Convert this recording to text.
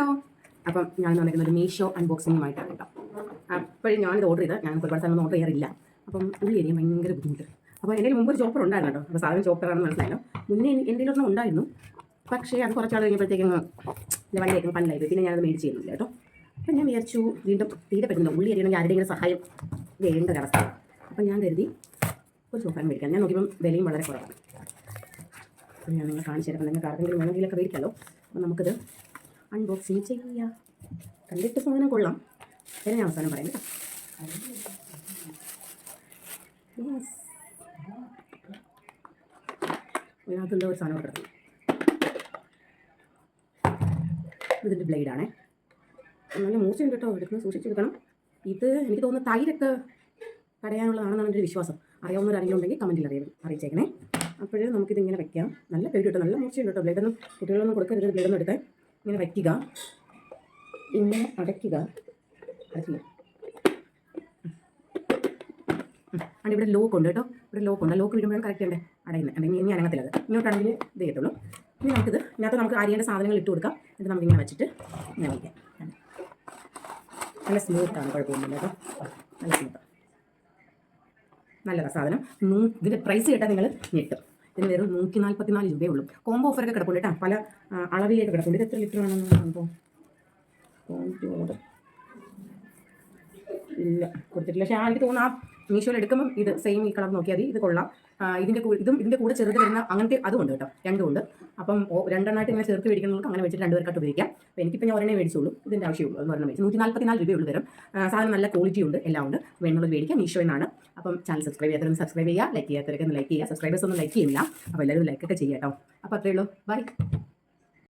Hello. അപ്പം ഞാൻ വന്നിരിക്കുന്ന ഒരു മീഷോ അൺബോക്സിങ്ങുമായിട്ടാണ് കേട്ടോ. അപ്പോഴും ഞാനിത് ഓർഡർ ചെയ്ത് ഞാൻ ഒരുപാട് സ്ഥലം ഓർഡർ ചെയ്യാറില്ല. അപ്പം ഉള്ളി എരിയാൻ ഭയങ്കര ബുദ്ധിമുട്ട് അപ്പോൾ എന്റെ മുമ്പ് ഒരു ചോപ്പർ ഉണ്ടായിരുന്നു കേട്ടോ. അപ്പോൾ സാധനം ചോപ്പറാണെന്ന് മനസ്സിലായല്ലോ. മുന്നേ എന്റെ ഒരെണ്ണം ഉണ്ടായിരുന്നു. പക്ഷേ അത് കുറച്ചാൾ കഴിഞ്ഞപ്പോഴത്തേക്കും പല്ലായി പോയി പിന്നെ ഞാനത് മേടിച്ച് ചെയ്യുന്നില്ല കേട്ടോ. അപ്പം ഞാൻ വിചാരിച്ചു വീണ്ടും തീരെ പറ്റുന്നില്ല. ഉള്ളി എരിയണമെങ്കിൽ ആരുടെയെങ്കിലും സഹായം വേണ്ട ഒരവസ്ഥ അപ്പം ഞാൻ കരുതി ഒരു സോഫാൻ മേടിക്കാം. ഞാൻ നോക്കിയപ്പം വിലയും വളരെ കുറവാണ്. അപ്പം ഞാൻ നിങ്ങൾ കാണിച്ചു തരാം. നിങ്ങൾക്ക് ആർക്കെങ്കിലും വേണമെങ്കിലൊക്കെ മേടിക്കാമല്ലോ അപ്പം നമുക്കിത് അൺബോക്സിങ് ചെയ്യാം. കണ്ടിട്ട് സാധനം കൊള്ളാം. പിന്നെ ഞാൻ അവസാനം പറയാം. ഇതിനകത്ത് എന്തോ ഒരു സാധനം കിടക്കും ഇതിന്റെ ബ്ലേഡാണേ. നല്ല മൂർച്ചയുണ്ട് കേട്ടോ എടുക്കുന്നത് സൂക്ഷിച്ചെടുക്കണം. ഇത് എനിക്ക് തോന്നുന്നു തൈരൊക്കെ കടയാനുള്ളതാണെന്നാണ് എന്റെ വിശ്വാസം. അറിയാവുന്നവരാരെങ്കിലും ഉണ്ടെങ്കിൽ കമന്റിൽ അറിയ അറിയിച്ചേക്കണേ. അപ്പോഴേ നമുക്കിതിങ്ങനെ വെക്കാം. നല്ല പേര് കിട്ടും നല്ല മൂർച്ചയുണ്ട് കേട്ടോ ബ്ലേഡൊന്നും. കുട്ടികളൊന്നും കൊടുക്കരുത് ബ്ലേഡൊന്നും എടുക്കാൻ. ഇങ്ങനെ വയ്ക്കുക. ഇങ്ങനെ അടയ്ക്കുക. അടയ്ക്കുക ആണ് ഇവിടെ ലോക്ക് ഉണ്ട് കേട്ടോ. ഇവിടെ ലോക്ക് ഉണ്ട്. ലോക്ക് വീഴുമ്പോഴാണ് കറക്റ്റ് ഉണ്ട് അടയുന്നത് അല്ലെങ്കിൽ ഇനി അനങ്ങത്തില്ല ഇങ്ങോട്ടാണെങ്കിൽ ഇത് ചെയ്യത്തുള്ളൂ. ഇനി നമുക്കിത് ഇതിനകത്ത് നമുക്ക് അരിയേണ്ട സാധനങ്ങൾ ഇട്ട് കൊടുക്കാം. എന്നിട്ട് നമുക്കിങ്ങനെ വെച്ചിട്ട് ഇങ്ങനെ വയ്ക്കാം. നല്ല സ്മൂത്താണ് കുഴപ്പമൊന്നുമില്ല കേട്ടോ. നല്ല സ്മൂത്ത് നല്ലതാണ് സാധനം. ഇതിന്റെ പ്രൈസ് കേട്ടാൽ നിങ്ങൾ ഞെട്ടും. ഇതിന് വെറും നൂറ്റി നാൽപ്പത്തി നാല് രൂപയേ ഉള്ളൂ. കോംബോ ഓഫറൊക്കെ കിടപ്പുണ്ട് കേട്ടോ പല അളവിലേക്ക് കിടപ്പുണ്ട്. ഇത് എത്ര ലിറ്റർ ആണെന്ന് കോൺട്രോഡ് ഇല്ല കൊടുത്തിട്ടില്ല. പക്ഷേ ആ എനിക്ക് തോന്നുന്നു ആ മീഷോയിൽ എടുക്കുമ്പോൾ ഇത് സെയിം ഈ കളർ നോക്കിയാൽ മതി. ഇത് കൊള്ളാം. ഇതിന്റെ ഇതും ഇതിന്റെ കൂടെ ചെറുത് വരുന്ന അങ്ങനത്തെ അതും ഉണ്ട് കേട്ടോ. രണ്ടും ഉണ്ട്. അപ്പം രണ്ടെണ്ണമായിട്ട് ഇങ്ങനെ ചേർത്ത് മേടിക്കുന്നവർക്ക് അങ്ങനെ വെച്ചിട്ട് രണ്ടുപേർക്കായിട്ട് ഉപയോഗിക്കാം. അപ്പോൾ എനിക്കിപ്പോൾ ഞാൻ ഒരെണ്ണേ മേടിച്ചുള്ളൂ. ഇതിന്റെ ആവശ്യമുള്ളൂ എന്ന് പറഞ്ഞാൽ മേടിച്ചു നൂറ്റി നാൽപ്പത്തി നാല് രൂപയുള്ളൂ വരും സാധനം നല്ല ക്വാളിറ്റി ഉണ്ട്. എല്ലാം ഉണ്ട്. വേണമെന്നുള്ളത് മേടിക്കാം. മീഷോ എന്നാണ്. അപ്പം ചാനൽ സബ്സ്ക്രൈബ് ചെയ്യാത്തവരും സബ്സ്ക്രൈബ് ചെയ്യുക. ലൈക്ക് ചെയ്യാത്തവരൊക്കെ ഒന്ന് ലൈക്ക് ചെയ്യുക. സബ്സ്ക്രൈബേഴ്സ് ഒന്നും ലൈക്ക് ചെയ്യുന്നില്ല. അപ്പോൾ എല്ലാവരും ലൈക്കൊക്കെ ചെയ്യാം കേട്ടോ. അപ്പോൾ അത്രയേ ഉള്ളൂ. ബൈ